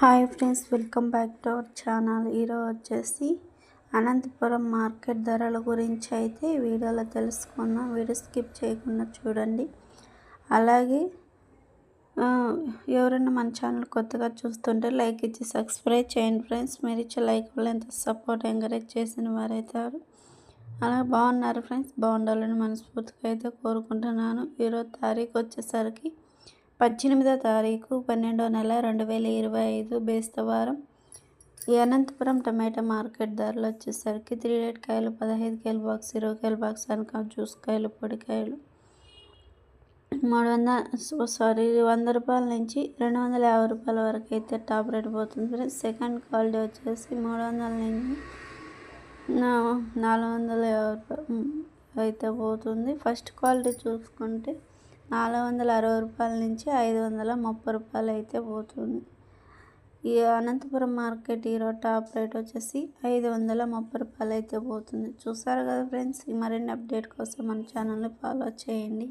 Hi friends welcome back to our channel. ఈరోజు వచ్చేసి Anantapuram market ధరల గురించి అయితే వీడియోలో తెలుసుకుందాం. వీడియో స్కిప్ చేయకుండా చూడండి. అలాగే ఎవరైనా మన ఛానల్ కొత్తగా చూస్తుంటే లైక్ ఇచ్చి సబ్స్క్రైబ్ చేయండి ఫ్రెండ్స్. మీరు ఇచ్చే లైక్ వల్ల ఎంత సపోర్ట్ ఎంకరేజ్ చేసిన వారైతారు అలాగే బాగున్నారు ఫ్రెండ్స్ బాగుండాలని మనస్ఫూర్తిగా అయితే కోరుకుంటున్నాను. ఈరోజు తారీఖు వచ్చేసరికి పద్దెనిమిదో తారీఖు పన్నెండో నెల రెండు వేల ఇరవై ఐదు బేస్తవారం ఈ అనంతపురం టమాటా మార్కెట్ ధరలు వచ్చేసరికి త్రీ రేట్ కాయలు పదహైదు కాయలు బాక్స్ ఇరవై కాయలు బాక్స్ అనక జ్యూస్ కాయలు పొడికాయలు మూడు వందల సారీ వంద రూపాయల నుంచి రెండు వందల యాభై రూపాయల వరకు అయితే టాప్ రేట్ పోతుంది సెకండ్ క్వాలిటీ వచ్చేసి మూడు వందల నుంచి నాలుగు వందల యాభై అయితే పోతుంది. ఫస్ట్ క్వాలిటీ చూసుకుంటే నాలుగు వందల అరవై రూపాయల నుంచి ఐదు వందల ముప్పై రూపాయలు అయితే పోతుంది. ఈ అనంతపురం మార్కెట్ ఈరోజు టాప్ రేట్ వచ్చేసి ఐదు వందల ముప్పై రూపాయలు అయితే పోతుంది. చూసారు కదా ఫ్రెండ్స్ మరిన్ని అప్డేట్ కోసం మన ఛానల్ని ఫాలో చేయండి.